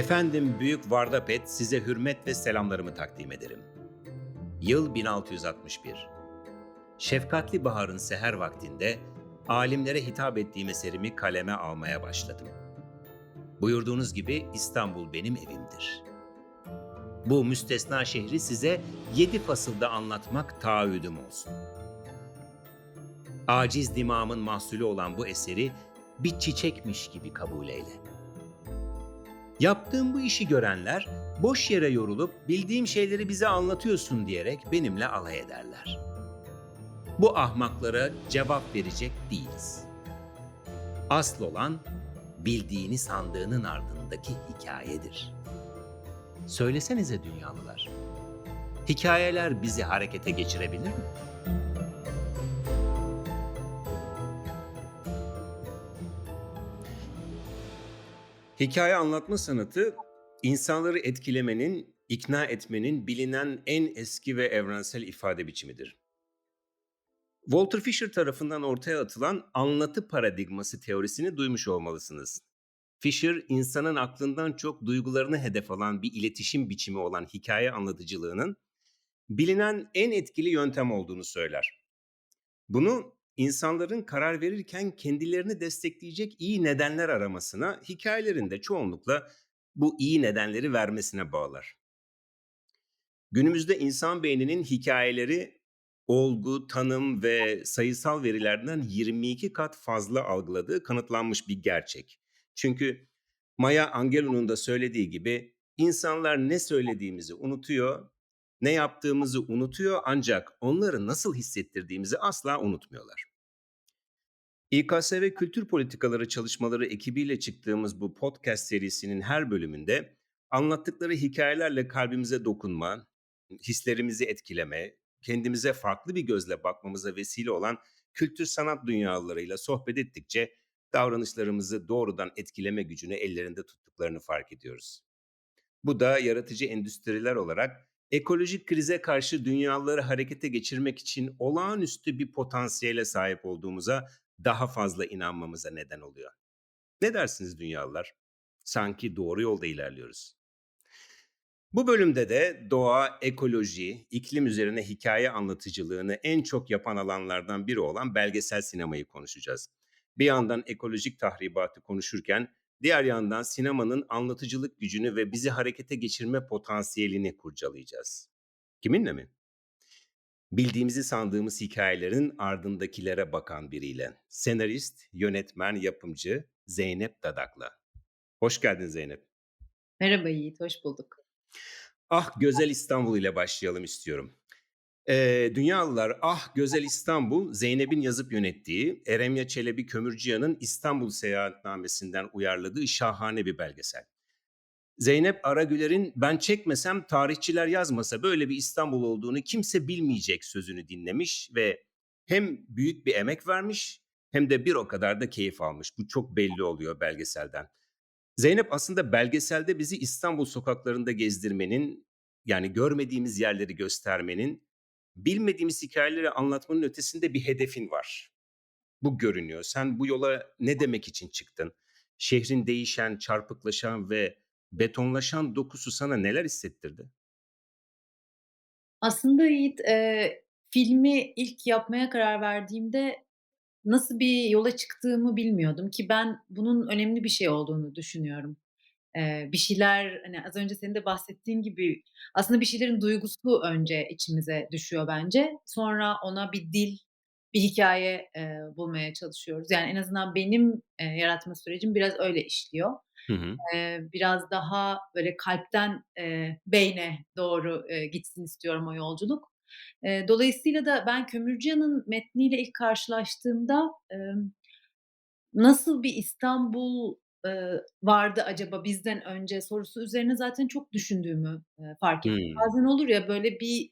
Efendim Büyük Vardapet size hürmet ve selamlarımı takdim ederim. Yıl 1661. Şefkatli baharın seher vaktinde alimlere hitap ettiğim eserimi kaleme almaya başladım. Buyurduğunuz gibi İstanbul benim evimdir. Bu müstesna şehri size yedi fasılda anlatmak taahhüdüm olsun. Aciz dimağımın mahsulü olan bu eseri bir çiçekmiş gibi kabul eyle. Yaptığım bu işi görenler boş yere yorulup bildiğim şeyleri bize anlatıyorsun diyerek benimle alay ederler. Bu ahmaklara cevap verecek değiliz. Asıl olan bildiğini sandığının ardındaki hikayedir. Söylesenize dünyalılar. Hikayeler bizi harekete geçirebilir mi? Hikaye anlatma sanatı insanları etkilemenin, ikna etmenin bilinen en eski ve evrensel ifade biçimidir. Walter Fisher tarafından ortaya atılan anlatı paradigması teorisini duymuş olmalısınız. Fisher, insanın aklından çok duygularını hedef alan bir iletişim biçimi olan hikaye anlatıcılığının bilinen en etkili yöntem olduğunu söyler. Bunu insanların karar verirken kendilerini destekleyecek iyi nedenler aramasına, hikayelerinde çoğunlukla bu iyi nedenleri vermesine bağlar. Günümüzde insan beyninin hikayeleri olgu, tanım ve sayısal verilerden 22 kat fazla algıladığı kanıtlanmış bir gerçek. Çünkü Maya Angelou'nun da söylediği gibi insanlar ne söylediğimizi unutuyor, ne yaptığımızı unutuyor ancak onları nasıl hissettirdiğimizi asla unutmuyorlar. İKSV Kültür Politikaları Çalışmaları ekibiyle çıktığımız bu podcast serisinin her bölümünde anlattıkları hikayelerle kalbimize dokunma, hislerimizi etkileme, kendimize farklı bir gözle bakmamıza vesile olan kültür sanat dünyalarıyla sohbet ettikçe davranışlarımızı doğrudan etkileme gücünü ellerinde tuttuklarını fark ediyoruz. Bu da yaratıcı endüstriler olarak ekolojik krize karşı dünyaları harekete geçirmek için olağanüstü bir potansiyele sahip olduğumuza daha fazla inanmamıza neden oluyor. Ne dersiniz dünyalılar? Sanki doğru yolda ilerliyoruz. Bu bölümde de doğa, ekoloji, iklim üzerine hikaye anlatıcılığını en çok yapan alanlardan biri olan belgesel sinemayı konuşacağız. Bir yandan ekolojik tahribatı konuşurken diğer yandan sinemanın anlatıcılık gücünü ve bizi harekete geçirme potansiyelini kurcalayacağız. Kiminle mi? Bildiğimizi sandığımız hikayelerin ardındakilere bakan biriyle. Senarist, yönetmen, yapımcı Zeynep Dadak'la. Hoş geldin Zeynep. Merhaba Yiğit, hoş bulduk. Ah Güzel İstanbul ile başlayalım istiyorum. Ee, Dünyalılar Ah Güzel İstanbul, Zeynep'in yazıp yönettiği Eremya Çelebi Kömürcüyan'ın İstanbul Seyahatnamesi'nden uyarladığı şahane bir belgesel. Zeynep Aragüler'in ben çekmesem tarihçiler yazmasa böyle bir İstanbul olduğunu kimse bilmeyecek sözünü dinlemiş ve hem büyük bir emek vermiş hem de bir o kadar da keyif almış. Bu çok belli oluyor belgeselden. Zeynep aslında belgeselde bizi İstanbul sokaklarında gezdirmenin yani görmediğimiz yerleri göstermenin, bilmediğimiz hikayeleri anlatmanın ötesinde bir hedefin var. Bu görünüyor. Sen bu yola ne demek için çıktın? Şehrin değişen, çarpıklaşan ve betonlaşan dokusu sana neler hissettirdi? Aslında Yiğit, eee, filmi ilk yapmaya karar verdiğimde nasıl bir yola çıktığımı bilmiyordum ki ben bunun önemli bir şey olduğunu düşünüyorum. Eee, bir şeyler, hani, az önce senin de bahsettiğin gibi aslında bir şeylerin duygusu önce içimize düşüyor bence. Sonra ona bir dil, bir hikâye, eee, bulmaya çalışıyoruz. Yani en azından benim, eee, yaratma sürecim biraz öyle işliyor. Hı hı. Eee, biraz daha böyle kalpten, eee, beyne doğru, eee, gitsin istiyorum o yolculuk. Eee, dolayısıyla da ben Kömürcüyan'ın metniyle ilk karşılaştığımda, emm, nasıl bir İstanbul, eee, vardı acaba bizden önce sorusu üzerine zaten çok düşündüğümü, eee, fark ettim. Hımm. Bazen olur ya böyle bir,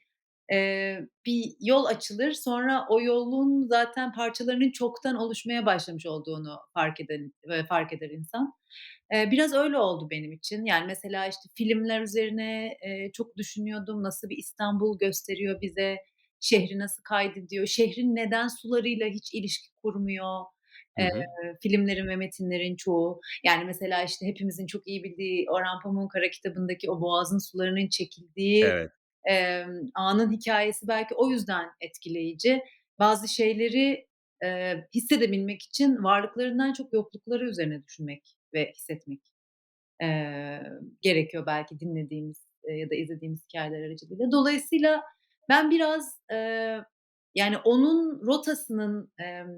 eee, bir yol açılır, sonra o yolun zaten parçalarının çoktan oluşmaya başlamış olduğunu fark eden eee, fark eder insan. Eee, biraz öyle oldu benim için. Yani, mesela, işte, filmler üzerine, eee, çok düşünüyordum. Nasıl bir İstanbul gösteriyor bize? Şehri nasıl kaydediyor? Şehrin neden sularıyla hiç ilişki kurmuyor? Hı hı. filmlerin ve metinlerin çoğu. Yani, mesela, işte, hepimizin çok iyi bildiği Orhan Pamuk'un Kara kitabı'ndaki o boğazın sularının çekildiği, Evet. Emm, anın hikâyesi belki o yüzden etkileyici. Bazı şeyleri, eee, hissedebilmek için varlıklarından çok yoklukları üzerine düşünmek ve hissetmek, eee, gerekiyor belki dinlediğimiz, eee, ya da izlediğimiz hikâyeler aracılığıyla. Dolayısıyla ben biraz, eee, yani, onun rotasının, emm,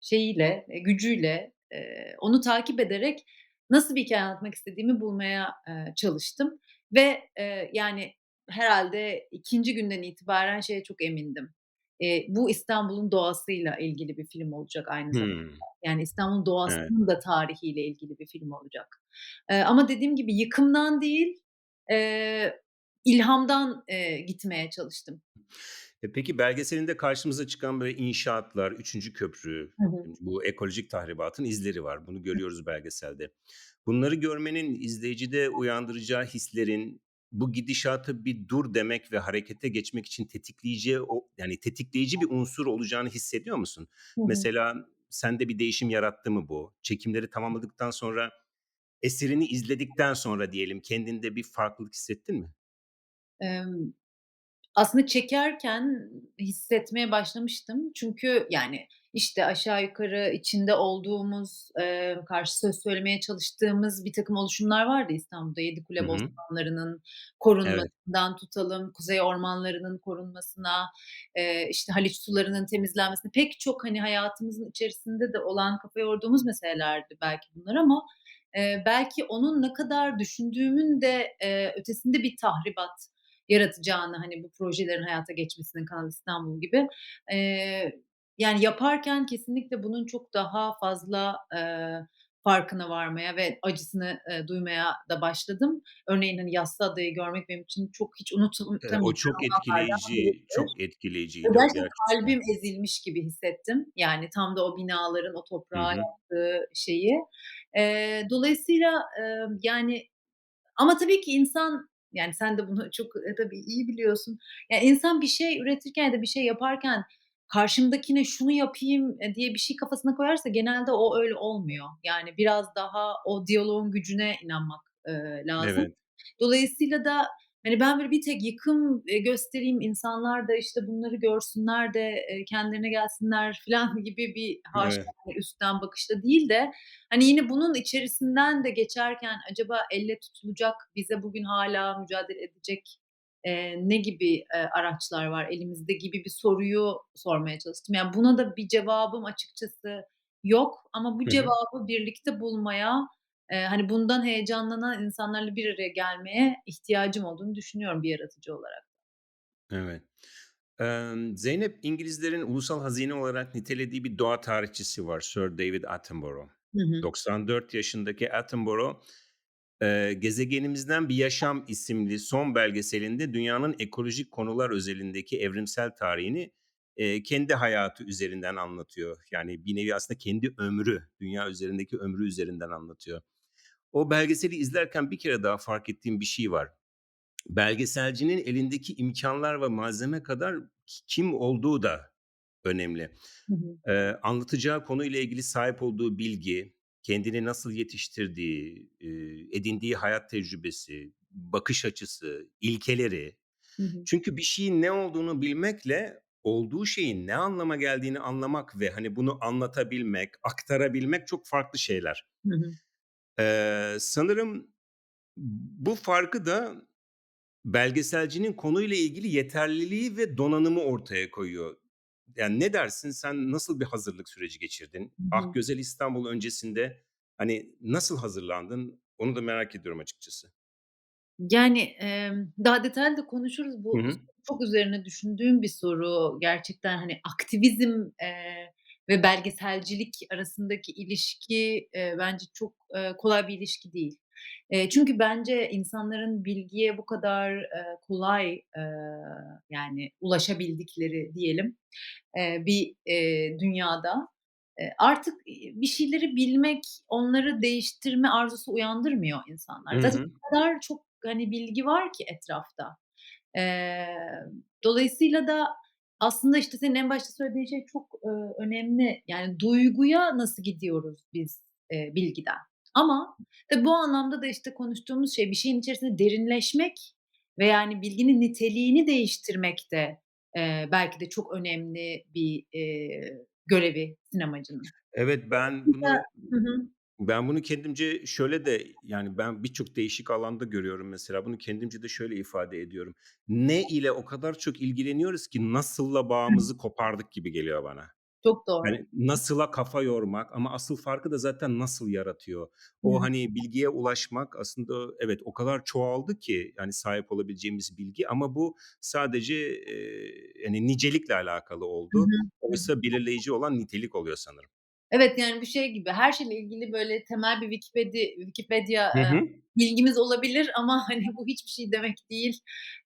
şeyiyle, gücüyle, eee, onu takip ederek nasıl bir hikâye anlatmak istediğimi bulmaya, eee, çalıştım ve, eee, yani, herhâlde 2'nci günden itibaren şeye çok emindim. Eee, bu İstanbul'un doğasıyla ilgili bir film olacak aynı zamanda. Hımm. Yani, İstanbul'un Evet. doğasının da tarihiyle ilgili bir film olacak. Eee, ama dediğim gibi yıkımdan değil, eee, ilhamdan, eee, gitmeye çalıştım. E, peki belgeselinde karşımıza çıkan böyle inşaatlar, 3'üncü köprü, Hı hı. bu ekolojik tahribatın izleri var. Bunu görüyoruz belgeselde. Bunları görmenin izleyicide uyandıracağı hislerin bu gidişata bir dur demek ve harekete geçmek için tetikleyici o yani tetikleyici bir unsur olacağını hissediyor musun? Hı hı. Mesela sende bir değişim yarattı mı bu? Çekimleri tamamladıktan sonra, eserini izledikten sonra diyelim kendinde bir farklılık hissettin mi? Emm, aslında çekerken hissetmeye başlamıştım. Çünkü, yani, işte, aşağı yukarı içinde olduğumuz, eee, karşı söz söylemeye çalıştığımız birtakım oluşumlar vardı İstanbul'da. Hı Yedikule hı. bostanlarının Evet. korunmasından tutalım, kuzey ormanlarının korunmasına, eee, işte, Haliç sularının temizlenmesine, pek çok, hani, hayatımızın içerisinde de olan, kafa yorduğumuz meselelerdi belki bunlar ama, eee, belki onun ne kadar düşündüğümün de, eee, ötesinde bir tahribat yaratacağını, hani, bu projelerin hayata geçmesinin Kanal İstanbul gibi, eee, yani, yaparken kesinlikle bunun çok daha fazla, eee, farkına varmaya ve acısını, eee, duymaya da başladım. Örneğin, hani, Yassıada'yı görmek benim için çok hiç Eee, o unutamayacağım çok anlardan etkileyici, biridir. çok Ve etkileyiciydi o gerçekten gerçekten. kalbim ezilmiş gibi hissettim. Yani, tam da o binaların o Hı toprağa hı. yaptığı şeyi. Eee, dolayısıyla, emm, yani, ama tabii ki insan, yani, sen de bunu çok, eee, tabii iyi biliyorsun. Ya, insan bir şey üretirken ya da bir şey yaparken karşımdakine şunu yapayım, eee, diye bir şey kafasına koyarsa genelde o öyle olmuyor. Yani, biraz daha o diyaloğun gücüne inanmak, eee, lazım. Evet. Dolayısıyla da, hani, ben böyle bir tek yıkım, eee, göstereyim, insanlar da, işte, bunları görsünler de, eee, kendilerine gelsinler filan gibi bir haşa, Evet. hani, üstten bakışla değil de, hani, yine bunun içerisinden de geçerken acaba elle tutulacak, bize bugün hâlâ mücadele edecek, eee, ne gibi, eee, araçlar var elimizde gibi bir soruyu sormaya çalıştım. Yani, buna da bir cevabım açıkçası yok ama bu cevabı birlikte bulmaya, eee, hani, bundan heyecanlanan insanlarla bir araya gelmeye ihtiyacım olduğunu düşünüyorum bir yaratıcı olarak. Evet. Zeynep, İngilizlerin ulusal hazine olarak nitelediği bir doğa tarihçisi var, Sir David Attenborough. Hı hı. 94 yaşındaki Attenborough, Gezegenimizden Bir Yaşam isimli son belgeselinde dünyanın ekolojik konular özelindeki evrimsel tarihini, kendi hayatı üzerinden anlatıyor. Yani bir nevi aslında kendi ömrü, dünya üzerindeki ömrü üzerinden anlatıyor. O belgeseli izlerken bir kere daha fark ettiğim bir şey var. Belgeselcinin elindeki imkânlar ve malzeme kadar ki kim olduğu da önemli. Hı hı. Eee, anlatacağı konuyla ilgili sahip olduğu bilgi, kendini nasıl yetiştirdiği, edindiği hayat tecrübesi, bakış açısı, ilkeleri. Hı hı. Çünkü bir şeyin ne olduğunu bilmekle olduğu şeyin ne anlama geldiğini anlamak ve, hani, bunu anlatabilmek, aktarabilmek çok farklı şeyler. Hı hı. Eee, sanırım bu farkı da belgeselcinin konuyla ilgili yeterliliği ve donanımı ortaya koyuyor. Yani, ne dersin? Sen nasıl bir hazırlık süreci geçirdin? Hı Ah. Güzel İstanbul öncesinde, hani, nasıl hazırlandın? Onu da merak ediyorum açıkçası. Yani, emm, daha detaylı da konuşuruz. Hı Bu hı. çok üzerine düşündüğüm bir soru. Gerçekten, hani, aktivizm, eee, ve belgeselcilik arasındaki ilişki, eee, bence çok, eee, kolay bir ilişki değil. Eee, çünkü bence insanların bilgiye bu kadar, eee, kolay, eee, yani, ulaşabildikleri diyelim, eee, bir, eee, dünyada, artık, bir şeyleri bilmek, onları değiştirme arzusu uyandırmıyor Hı insanlar. Zaten hı. o kadar çok, hani, bilgi var ki etrafta. Eee, dolayısıyla da Aslında, işte, senin en başta söylediğin şey çok, ııı, önemli. Yani, duyguya nasıl gidiyoruz biz, eee, bilgiden? Ama tabii bu anlamda da, işte, konuştuğumuz şey bir şeyin içerisinde derinleşmek ve, yani, bilginin niteliğini değiştirmek de, eee, belki de çok önemli bir, eee, görevi sinemacının. Evet, ben bunu Hı hı. ben bunu kendimce şöyle de, yani, ben birçok değişik alanda görüyorum mesela. Bunu kendimce de şöyle ifade ediyorum. Ne ile o kadar çok ilgileniyoruz ki nasılla bağımızı kopardık gibi geliyor bana. Çok doğru. Hani, nasıla kafa yormak ama asıl farkı da zaten nasıl yaratıyor. O, hı. hani, bilgiye ulaşmak aslında evet, o kadar çoğaldı ki, yani, sahip olabileceğimiz bilgi ama bu sadece, eee, hani, nicelikle alakalı oldu. hı. Oysa belirleyici olan nitelik oluyor sanırım. Evet, yani, bu şey gibi, her şeyle ilgili, böyle, temel bir Wikipedi Wikipedia, Hı hı. bilgimiz olabilir ama, hani, bu hiçbir şey demek değil,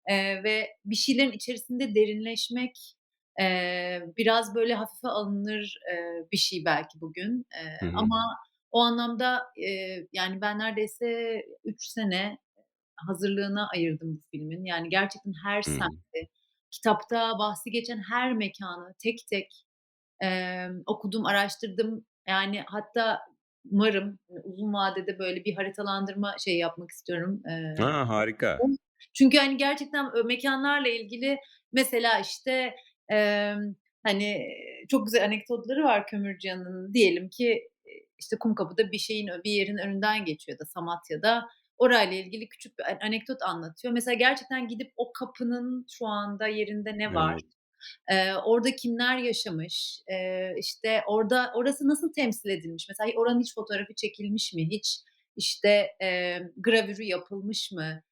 eee, ve bir şeylerin içerisinde derinleşmek, eee, biraz, böyle, hafife alınır, eee, bir şey belki bugün. Hı hı. ama o anlamda, eee, yani, ben neredeyse 3 sene hazırlığına ayırdım bu filmin. Yani, gerçekten her Hımm. semti, kitapta bahsi geçen her mekânı tek tek Emm, okudum, araştırdım. Yani, hatta umarım, eee, uzun vadede böyle bir haritalandırma şeyi yapmak istiyorum. Eee, A, harika. çünkü, hani, gerçekten ö mekânlarla ilgili mesela, işte, emm, hani, çok güzel anekdotları var Kömürcüyan'ın. Diyelim ki, eee, işte, Kumkapı'da bir şeyin bir yerin önünden geçiyor ya da Samatya'da. Orayla ilgili küçük bir a anekdot anlatıyor. Mesela gerçekten gidip o kapının şu anda yerinde ne var? Evet. Eee, orada kimler yaşamış? Eee, işte, orada orası nasıl temsil edilmiş? Mesela oranın hiç fotoğrafı çekilmiş mi? Hiç, işte, eee, gravürü yapılmış mı?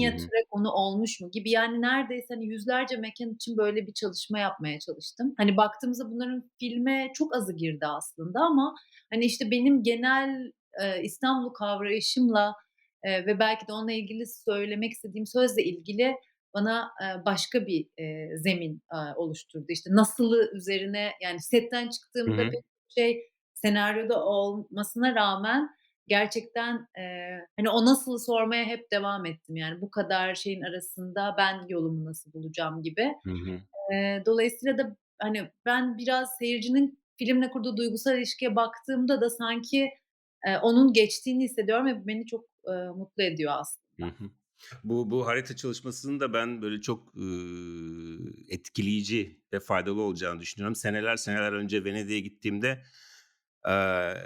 Hı. minyatüre konu olmuş mu gibi, yani, neredeyse, hani, yüzlerce mekân için böyle bir çalışma yapmaya çalıştım. Hani, baktığımızda bunların filme çok azı girdi aslında ama, hani, işte, benim genel, eee, İstanbul'u kavrayışımla, eee, ve belki de onunla ilgili söylemek istediğim sözle ilgili bana, eee, başka bir, eee, zemin, aaa, oluşturdu. İşte, nasılı üzerine yani setten çıktığımda hı. pek çok şey senaryoda olmasına rağmen gerçekten, eee, hani, o nasılı sormaya hep devam ettim. Yani bu kadar şeyin arasında ben yolumu nasıl bulacağım gibi. Hı hı. Eee, dolayısıyla da, hani, ben biraz seyircinin filmle kurduğu duygusal ilişkiye baktığımda da sanki, eee, onun geçtiğini hissediyorum ve beni çok, eee, mutlu ediyor Hı aslında. hı. Bu bu harita çalışmasının da ben böyle çok, ııı, etkileyici ve faydalı olacağını düşünüyorum. Seneler seneler önce Venedik'e gittiğimde, eee,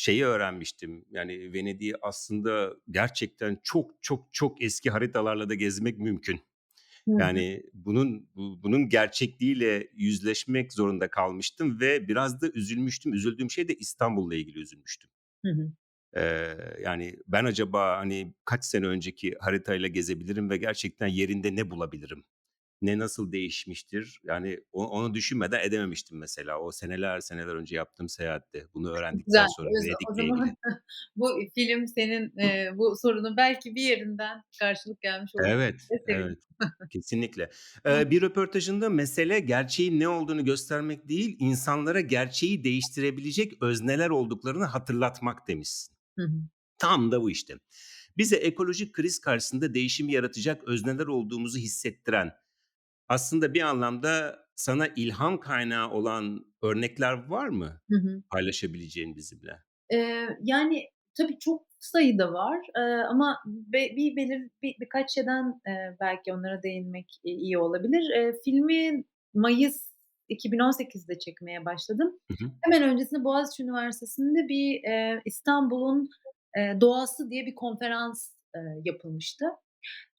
şeyi öğrenmiştim, yani Venedik'i aslında gerçekten çok, çok, çok eski haritalarla da gezmek mümkün. Yani bunun bu bunun gerçekliğiyle yüzleşmek zorunda kalmıştım ve biraz da üzülmüştüm. Üzüldüğüm şey de İstanbul'la ilgili üzülmüştüm. Hı hı. Eee, yani, ben acaba, hani, kaç sene önceki haritayla gezebilirim ve gerçekten yerinde ne bulabilirim? Ne nasıl değişmiştir? Yani, onu düşünmeden edememiştim mesela o seneler seneler önce yaptığım seyahatte bunu öğrendikten Güzel. sonra yüzden o Venedik'le ilgili. zaman bu film senin, eee, bu sorunun belki bir yerinden karşılık gelmiş olabilir Evet, evet. Kesinlikle. Eee, bir röportajında mesele gerçeğin ne olduğunu göstermek değil, insanlara gerçeği değiştirebilecek özneler olduklarını hatırlatmak demişsin. Hı hı. Tam da bu işte. Bize ekolojik kriz karşısında değişimi yaratacak özneler olduğumuzu hissettiren, aslında bir anlamda sana ilham kaynağı olan örnekler var mı Hı hı. paylaşabileceğin bizimle? Eee, yani, tabii çok sayıda var, eee, ama be bir belir bir birkaç şeyden, eee, belki onlara değinmek, iyi olabilir. Eee, filmi mayıs 2018'de çekmeye başladım. Hı hı. Hemen öncesinde Boğaziçi Üniversitesi'nde bir, eee, İstanbul'un, eee, doğası diye bir konferans, eee, yapılmıştı.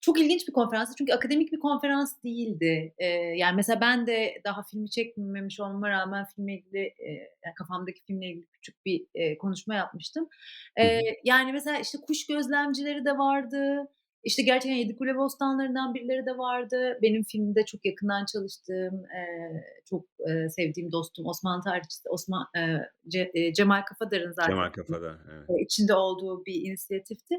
Çok ilginç bir konferanstı çünkü akademik bir konferans değildi. Eee, yani, mesela ben de daha filmi çekmemiş olmama rağmen filmle ilgili, eee, yani, kafamdaki filmle ilgili küçük bir, eee, konuşma yapmıştım. Hı. yani, mesela, işte, kuş gözlemcileri de vardı, işte, gerçekten Yedikule bostanlarından birileri de vardı. Benim filmde çok yakından çalıştığım, eee, çok, eee, sevdiğim dostum Osman tarihçisi Osman eee, Ce eee, Cemal Kafadar'ın zaten Kemal Kafadar, evet. içinde olduğu bir inisiyatifti.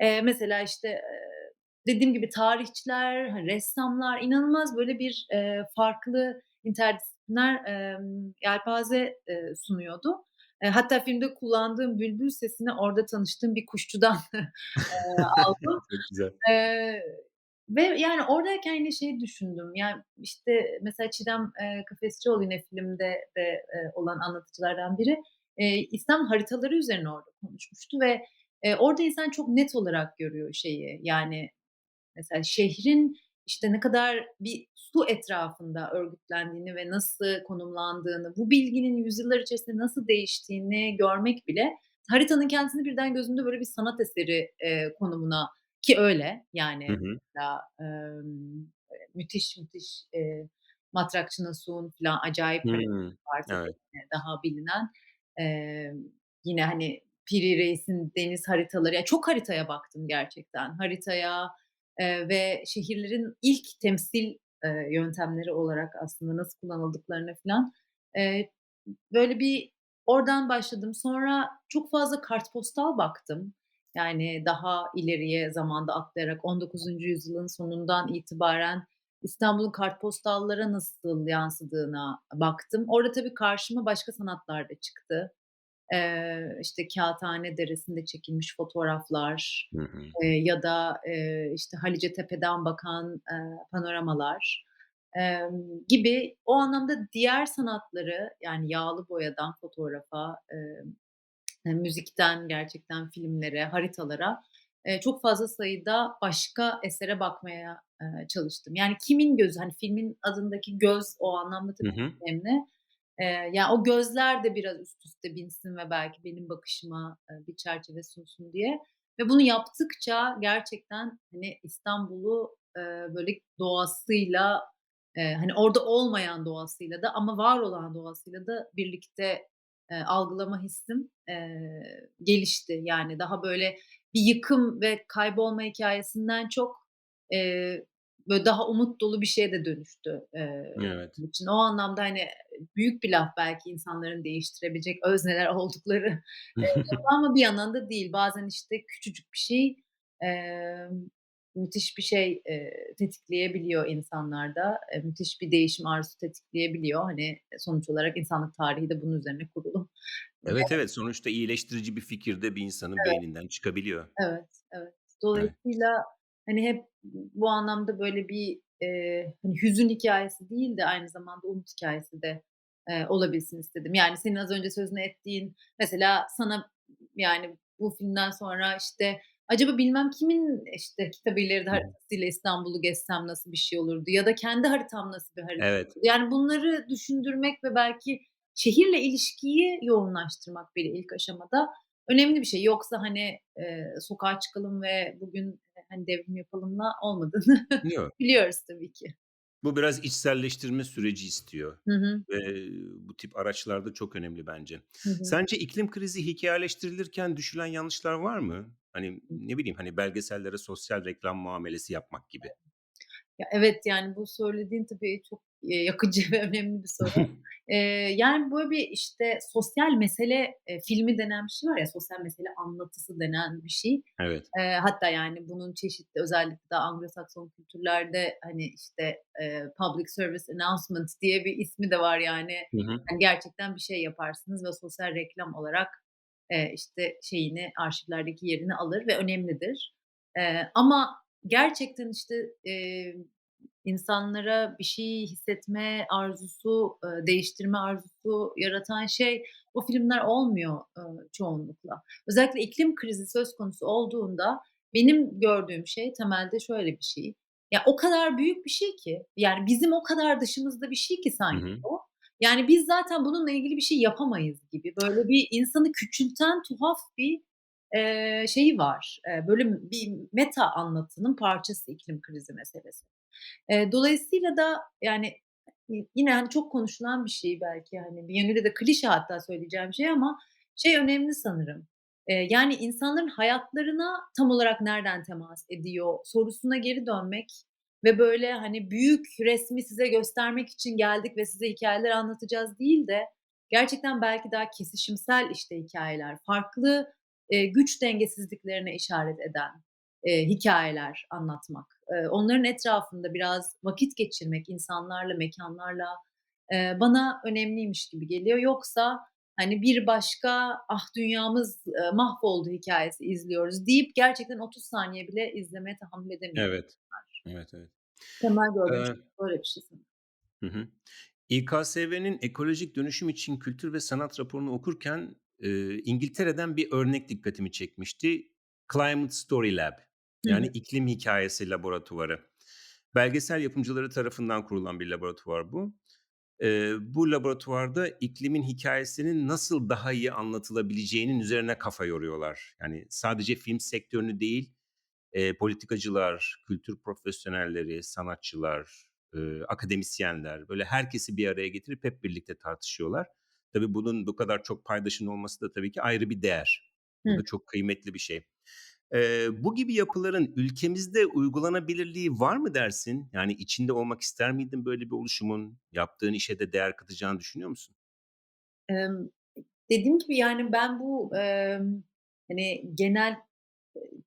Eee, mesela, işte, eee, dediğim gibi tarihçiler, hani, ressamlar, inanılmaz böyle bir, eee, farklı interdisipliner, emm, yelpaze, eee, sunuyordu. Eee, hatta filmde kullandığım bülbül sesini orada tanıştığım bir kuşçudan, eee, aldım. Çok güzel. Eee Ve yani oradayken yine şeyi düşündüm, yani, işte, mesela Çiğdem, eee, Kafesçioğlu yine filmde de, eee, olan anlatıcılardan biri, eee, İstanbul haritaları üzerine orada konuşmuştu ve, eee, orada insan çok net olarak görüyor şeyi, yani, mesela şehrin, işte, ne kadar bir su etrafında örgütlendiğini ve nasıl konumlandığını, bu bilginin yüzyıllar içerisinde nasıl değiştiğini görmek bile haritanın kendisini birden gözümde böyle bir sanat eseri, eee, konumuna ki öyle, Hı yani, hı. mesela, emm, eee, müthiş, müthiş, eee, Matrakçı Nasuh'un filan acayip Hımm. var Evet. daha bilinen. Emm, yine, hani, Piri Reis'in deniz haritaları, ya, çok haritaya baktım gerçekten. Haritaya, ve şehirlerin ilk temsil, yöntemleri olarak aslında nasıl kullanıldıklarına filan, eee, böyle bir oradan başladım. Sonra çok fazla kartpostal baktım. Yani daha ileriye zamanda atlayarak 19. yüzyılın sonundan itibaren İstanbul'un kartpostallara nasıl yansıdığına baktım. Orada tabii karşıma başka sanatlar da çıktı. Eee, işte, Kağıthane Deresi'nde çekilmiş fotoğraflar, Hı hı. eee, ya da, eee, işte, Halice Tepe'den bakan, eee, panoramalar, emm, gibi o anlamda diğer sanatları, yani yağlı boyadan fotoğrafa, emm, müzikten gerçekten filmlere, haritalara, eee, çok fazla sayıda başka esere bakmaya, eee, çalıştım. Yani kimin gözü, hani, filmin adındaki göz o anlamda Hı tabii hı. önemli. Eee, ya, o gözler de biraz üst üste binsin ve belki benim bakışıma, eee, bir çerçeve sunsun diye ve bunu yaptıkça gerçekten, hani, İstanbul'u, eee, böyle doğasıyla, eee, hani, orada olmayan doğasıyla da ama var olan doğasıyla da birlikte, eee, algılama hissim, eee, gelişti. Yani daha böyle bir yıkım ve kaybolma hikâyesinden çok, eee, böyle daha umut dolu bir şeye de dönüştü, eee, Evet. için. O anlamda, hani, büyük bir laf belki insanların değiştirebilecek özneler oldukları, ama bir yandan da değil. Bazen, işte, küçücük bir şey, emm, müthiş bir şey, eee, tetikleyebiliyor insanlarda. Eee, müthiş bir değişim arzusu tetikleyebiliyor. Hani, sonuç olarak insanlık tarihi de bunun üzerine kurulu. Evet, evet. Sonuçta iyileştirici bir fikir de bir insanın Evet. beyninden çıkabiliyor. Evet, evet. Evet. Dolayısıyla, hani, hep bu anlamda böyle bir, eee, hani, hüzün hikâyesi değil de aynı zamanda umut hikâyesi de, eee, olabilsin istedim. Yani, senin az önce sözünü ettiğin, mesela sana, yani, bu filmden sonra, işte, acaba bilmem kimin, işte, kitabı ileride haritasıyla İstanbul'u gezsem nasıl bir şey olurdu ya da kendi haritam nasıl bir harita Evet. olurdu? Yani, bunları düşündürmek ve belki şehirle ilişkiyi yoğunlaştırmak bile ilk aşamada önemli bir şey. Yoksa, hani, eee, sokağa çıkalım ve bugün, hani, devrim yapalımla olmadığını Yok. biliyoruz tabii ki. Bu biraz içselleştirme süreci istiyor Hı hı. ve bu tip araçlar da çok önemli bence. Hı hı. Sence iklim krizi hikâyeleştirilirken düşülen yanlışlar var mı? Hani, ne bileyim, hani, belgesellere sosyal reklam muamelesi yapmak gibi. Ya, evet, yani, bu söylediğin tabii çok, yakıcı ve önemli bir soru. Eee, yani, böyle bir, işte, sosyal mesele, eee, filmi denen bir şey var ya, sosyal mesele anlatısı denen bir şey. Evet. Eee, hatta, yani, bunun çeşitli özellikle de Anglo-Sakson kültürlerde, hani, işte, eee, public service announcement diye bir ismi de var, yani. Hı hı. Hani, gerçekten bir şey yaparsınız ve sosyal reklam olarak, eee, işte, şeyini, arşivlerdeki yerini alır ve önemlidir. Eee, ama gerçekten, işte, eee, insanlara bir şey hissetme arzusu, değiştirme arzusu yaratan şey o filmler olmuyor, çoğunlukla. Özellikle iklim krizi söz konusu olduğunda benim gördüğüm şey temelde şöyle bir şey: Ya, o kadar büyük bir şey ki, yani, bizim o kadar dışımızda bir şey ki Hı sanki hı. o. Yani, biz zaten bununla ilgili bir şey yapamayız gibi. Böyle bir insanı küçülten tuhaf bir, eee, şeyi var. Eee, böyle bir meta anlatının parçası iklim krizi meselesi. Eee, dolayısıyla da, yani, yine, hani, çok konuşulan bir şey belki, hani, bir yönüyle de klişe hatta söyleyeceğim şey ama şey önemli sanırım, eee, yani, insanların hayatlarına tam olarak nereden temas ediyor sorusuna geri dönmek ve böyle, hani, büyük resmi size göstermek için geldik ve size hikâyeler anlatacağız değil de gerçekten belki daha kesişimsel, işte, hikâyeler, farklı, eee, güç dengesizliklerine işaret eden, eee, hikâyeler anlatmak. Eee, onların etrafında biraz vakit geçirmek insanlarla, mekânlarla, eee, bana önemliymiş gibi geliyor. Yoksa, hani, bir başka "Ah, dünyamız, eee, mahvoldu." hikâyesi izliyoruz deyip gerçekten 30 saniye bile izlemeye tahammül edemiyorum. Evet. Evet, evet. Temel gördüğüm şey Eee böyle bir şey sanırım. Hı hı. İKSV'nin ekolojik dönüşüm için kültür ve sanat raporunu okurken, eee, İngiltere'den bir örnek dikkatimi çekmişti. Climate Story Lab. Yani iklim hikâyesi laboratuvarı. Belgesel yapımcıları tarafından kurulan bir laboratuvar bu. Eee, bu laboratuvarda iklimin hikâyesinin nasıl daha iyi anlatılabileceğinin üzerine kafa yoruyorlar. Yani sadece film sektörünü değil, eee, politikacılar, kültür profesyonelleri, sanatçılar, ııı, akademisyenler, böyle herkesi bir araya getirip hep birlikte tartışıyorlar. Tabii bunun bu kadar çok paydaşın olması da tabii ki ayrı bir değer. Bu da çok kıymetli bir şey. Eee, bu gibi yapıların ülkemizde uygulanabilirliği var mı dersin? Yani içinde olmak ister miydin böyle bir oluşumun? Yaptığın işe de değer katacağını düşünüyor musun? Emm, dediğim gibi, yani, ben bu, emm, hani, genel,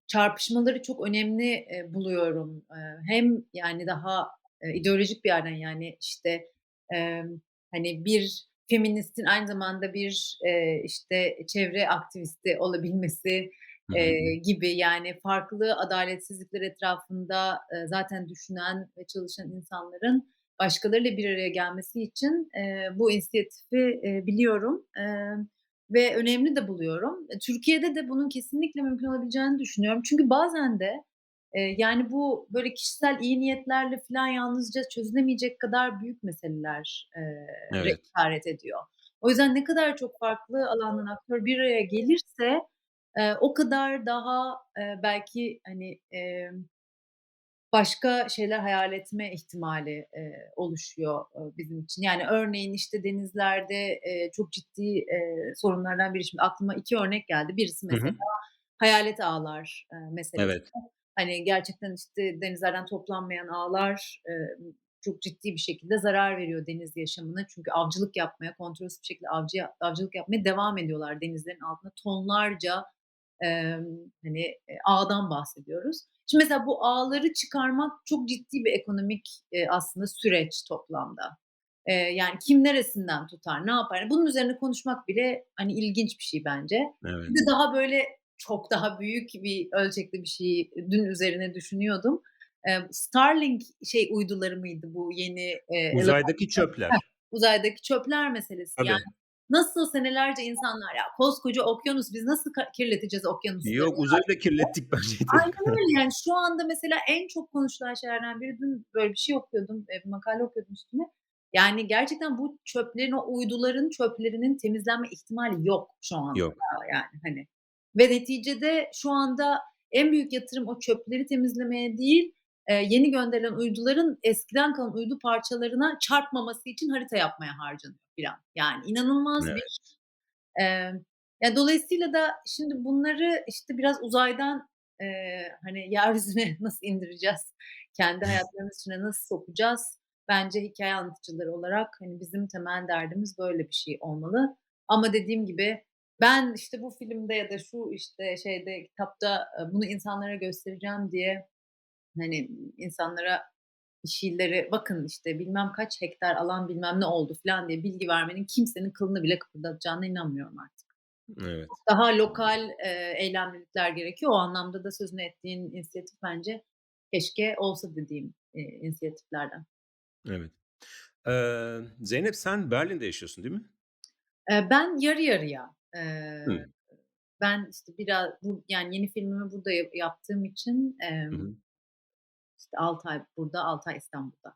çarpışmaları çok önemli, eee, buluyorum. Eee, hem, yani, daha, eee, ideolojik bir yerden, yani, işte, emm, hani, bir feministin aynı zamanda bir, eee, işte, çevre aktivisti olabilmesi, Eee, gibi, yani, farklı adaletsizlikler etrafında, eee, zaten düşünen ve çalışan insanların başkalarıyla bir araya gelmesi için, eee, bu inisiyatifi, eee, biliyorum, emm, ve önemli de buluyorum. E, Türkiye'de de bunun kesinlikle mümkün olabileceğini düşünüyorum. Çünkü bazen de, eee, yani, bu böyle kişisel iyi niyetlerle filan yalnızca çözülemeyecek kadar büyük meseleler, re Evet. işaret ediyor. O yüzden ne kadar çok farklı alandan aktör bir araya gelirse, eee, o kadar daha, eee, belki, hani, emm başka şeyler hayal etme ihtimali, eee, oluşuyor, ııı, bizim için. Yani, örneğin, işte, denizlerde, eee, çok ciddi, eee, sorunlardan biri Şimdi aklıma 2 örnek geldi. Birisi Hı mesela hı. hayalet ağlar, eee, meselesi. Evet. Hani, gerçekten, işte, denizlerden toplanmayan ağlar, emm, çok ciddi bir şekilde zarar veriyor deniz yaşamına. Çünkü avcılık yapmaya, kontrolsüz bir şekilde avcıya avcılık yapmaya devam ediyorlar denizlerin altında. Tonlarca, hani, eee, ağdan bahsediyoruz. Şimdi mesela bu ağları çıkarmak çok ciddi bir ekonomik, eee, aslında süreç toplamda. Eee, yani, kim neresinden tutar, ne yapar? Bunun üzerine konuşmak bile, hani, ilginç bir şey bence. Evet. de daha böyle çok daha büyük bir ölçekli bir şeyi dün üzerine düşünüyordum. Eee, Starlink şey uyduları mıydı bu yeni, Elon Uzaydaki Heh, çöpler. uzaydaki çöpler meselesi. Yani, Tabii. Nasıl senelerce insanlar, "Ya, koskoca okyanus, biz nasıl kirleteceğiz okyanusları?" Yok, uzayı da kirlettik bence. Aynen öyle. Yani, şu anda mesela en çok konuşulan şeylerden biri dün böyle bir şey okuyordum, eee, bir makale okuyordum üstüne. Yani, gerçekten bu çöplerin, o uyduların çöplerinin temizlenme ihtimali yok şu anda Yok. yani, hani. Ve neticede şu anda en büyük yatırım o çöpleri temizlemeye değil, eee, yeni gönderilen uyduların eskiden kalan uydu parçalarına çarpmaması için harita yapmaya harcanıyor filan. Yani, inanılmaz Evet. bir, emm, ya, dolayısıyla da şimdi bunları, işte, biraz uzaydan, eee, hani, yeryüzüne nasıl indireceğiz, kendi hayatlarımız içine nasıl sokacağız? Bence hikâye anlatıcıları olarak, hani, bizim temel derdimiz böyle bir şey olmalı. Ama dediğim gibi ben, işte, bu filmde ya da şu, işte, şeyde, kitapta, eee, bunu insanlara göstereceğim diye, hani, insanlara bir şeyleri, bakın, işte, bilmem kaç hektar alan bilmem ne oldu filan diye bilgi vermenin kimsenin kılını bile kıpırdatacağına inanmıyorum artık. Evet. Daha lokal, eee, eylemlilikler gerekiyor. O anlamda da sözünü ettiğin inisiyatif bence keşke olsa dediğim, eee, inisiyatiflerden. Evet. Eee, Zeynep sen Berlin'de yaşıyorsun, değil mi? Eee, ben yarı yarıya. Hıı. ben, işte, biraz bu yani, yeni filmimi burada yap yaptığım için, Hı hı. İşte, 6 ay burada, 6 ay İstanbul'da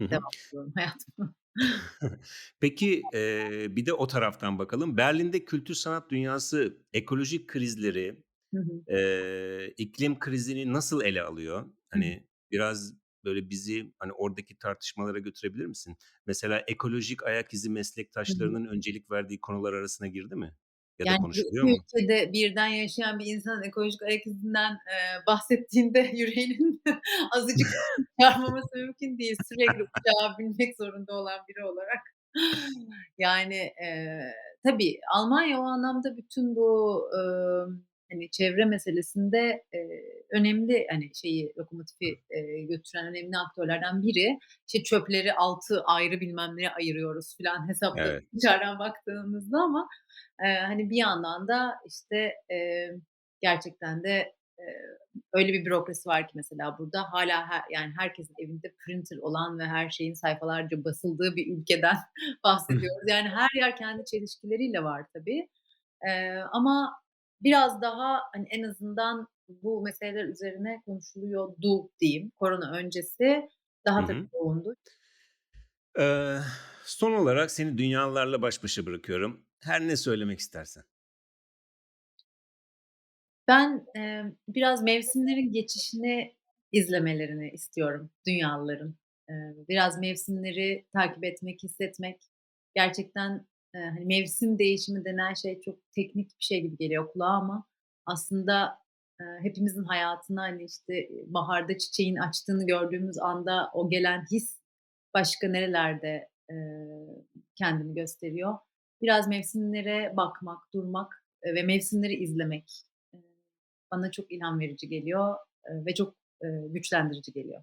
Hı hı. devam ediyorum hayatıma. Peki, eee, bir de o taraftan bakalım. Berlin'de kültür sanat dünyası ekolojik krizleri, Hı hı. eee, iklim krizini nasıl ele alıyor? Hı. Hani, biraz, böyle, bizi, hani, oradaki tartışmalara götürebilir misin? Mesela ekolojik ayak izi meslektaşlarının öncelik verdiği konular arasına girdi mi ya da Yani, konuşuluyor 2 mu? ülkede birden yaşayan bir insanın ekolojik ayak izinden, eee, bahsettiğinde yüreğinin azıcık çarpmaması mümkün değil. Sürekli uçağa binmek zorunda olan biri olarak. Yani, eee, tabii Almanya o anlamda bütün bu, ımm, hani, çevre meselesinde, eee, önemli, hani, şeyi, lokomotifi, eee, götüren önemli aktörlerden biri. İşte, çöpleri 6 ayrı bilmem neye ayırıyoruz filan hesapları Evet. dışarıdan baktığımızda ama, eee, hani, bir yandan da, işte, eee, gerçekten de, eee, öyle bir bürokrasi var ki mesela burada hâlâ her yani herkesin evinde printer olan ve her şeyin sayfalarca basıldığı bir ülkeden bahsediyoruz. Yani her yer kendi çelişkileriyle var tabii. Eee, ama biraz daha, hani, en azından bu meseleler üzerine konuşuluyordu diyeyim. Korona öncesi daha hı. yoğundu. Eee, son olarak seni dünyalılarla baş başa bırakıyorum. Her ne söylemek istersen. Ben, emm, biraz mevsimlerin geçişini izlemelerini istiyorum dünyalıların. Eee, biraz mevsimleri takip etmek, hissetmek. Gerçekten, hani, mevsim değişimi denen şey çok teknik bir şey gibi geliyor kulağa ama aslında, eee, hepimizin hayatına, hani, işte, baharda çiçeğin açtığını gördüğümüz anda o gelen his başka nerelerde, eee, kendini gösteriyor. Biraz mevsimlere bakmak, durmak, eee, ve mevsimleri izlemek, eee, bana çok ilham verici geliyor, eee, ve çok, eee, güçlendirici geliyor.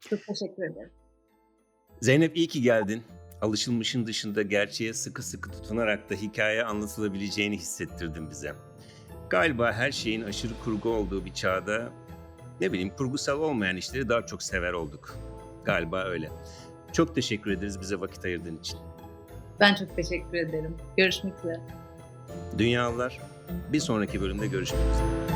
Çok teşekkür ederim. Zeynep iyi ki geldin. Alışılmışın dışında gerçeğe sıkı sıkı tutunarak da hikâye anlatılabileceğini hissettirdin bize. Galiba her şeyin aşırı kurgu olduğu bir çağda, ne bileyim, kurgusal olmayan işleri daha çok sever olduk. Galiba öyle. Çok teşekkür ederiz bize vakit ayırdığın için. Ben çok teşekkür ederim. Görüşmek üzere. Dünyalılar, bir sonraki bölümde görüşmek üzere.